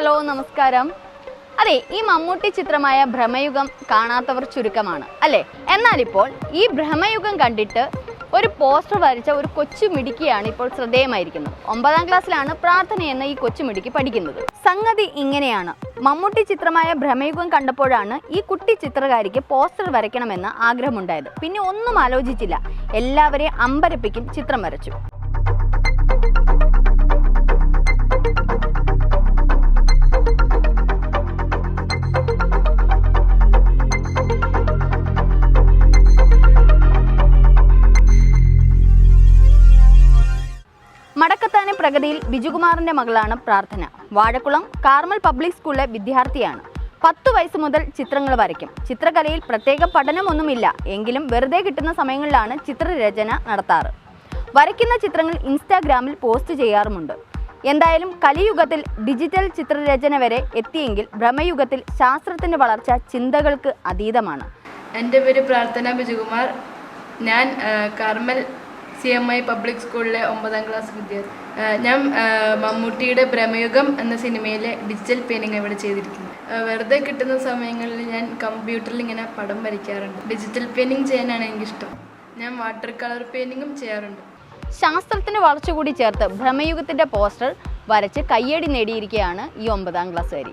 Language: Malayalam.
നമസ്കാരം. അതെ ഈ മമ്മൂട്ടി ചിത്രമായ ഭ്രമയുഗം കാണാത്തവർ ചുരുക്കമാണ് അല്ലേ? എന്നാൽ ഇപ്പോൾ ഈ ഭ്രമയുഗം കണ്ടിട്ട് ഒരു പോസ്റ്റർ വരച്ച ഒരു കൊച്ചു മിടുക്കിയാണ് ഇപ്പോൾ ശ്രദ്ധേയമായിരിക്കുന്നത്. ഒമ്പതാം ക്ലാസ്സിലാണ് പ്രാർത്ഥന എന്ന ഈ കൊച്ചു മിടുക്കി പഠിക്കുന്നത്. സംഗതി ഇങ്ങനെയാണ്. മമ്മൂട്ടി ചിത്രമായ ഭ്രമയുഗം കണ്ടപ്പോഴാണ് ഈ കുട്ടി ചിത്രകാരിക്ക് പോസ്റ്റർ വരയ്ക്കണമെന്ന് ആഗ്രഹമുണ്ടായത്. പിന്നെ ഒന്നും ആലോചിച്ചില്ല. എല്ലാവരെയും അമ്പരപ്പിക്കും ചിത്രം വരച്ചു. മടക്കത്താനെ പ്രഗതിയിൽ ബിജുകുമാറിന്റെ മകളാണ് പ്രാർത്ഥന. വാഴക്കുളം കാർമൽ പബ്ലിക് സ്കൂളിലെ വിദ്യാർത്ഥിയാണ്. പത്ത് വയസ്സ് മുതൽ ചിത്രങ്ങൾ വരയ്ക്കും. ചിത്രകലയിൽ പ്രത്യേക പഠനമൊന്നുമില്ല. എങ്കിലും വെറുതെ കിട്ടുന്ന സമയങ്ങളിലാണ് ചിത്രരചന നടത്താറ്. വരയ്ക്കുന്ന ചിത്രങ്ങൾ ഇൻസ്റ്റാഗ്രാമിൽ പോസ്റ്റ് ചെയ്യാറുമുണ്ട്. എന്തായാലും കലിയുഗത്തിൽ ഡിജിറ്റൽ ചിത്രരചന വരെ എത്തിയെങ്കിൽ ഭ്രമയുഗത്തിൽ ശാസ്ത്രത്തിന്റെ വളർച്ച ചിന്തകൾക്ക് അതീതമാണ്. എന്റെ പേര് പ്രാർത്ഥന ബിജുകുമാർ. ഞാൻ Carmel C M I public സ്കൂളിലെ ഒമ്പതാം ക്ലാസ് വിദ്യാർത്ഥി ഞാൻ മമ്മൂട്ടിയുടെ ഭ്രമയുഗം എന്ന സിനിമയിലെ ഡിജിറ്റൽ പെയിന്റിങ് ഇവിടെ ചെയ്തിരിക്കുന്നു വെറുതെ കിട്ടുന്ന സമയങ്ങളിൽ ഞാൻ കമ്പ്യൂട്ടറിൽ ഇങ്ങനെ പടം വരയ്ക്കാറുണ്ട്. ഡിജിറ്റൽ പെയിന്റിങ് ചെയ്യാനാണ് എനിക്കിഷ്ടം. ഞാൻ വാട്ടർ കളർ പെയിന്റിങ്ങും ചെയ്യാറുണ്ട്. ശാസ്ത്രത്തിന് വളർച്ച കൂടി ചേർത്ത് ഭ്രമയുഗത്തിന്റെ പോസ്റ്റർ വരച്ച് കയ്യടി നേടിയിരിക്കുകയാണ് ഈ ഒമ്പതാം ക്ലാസ്സുകാരി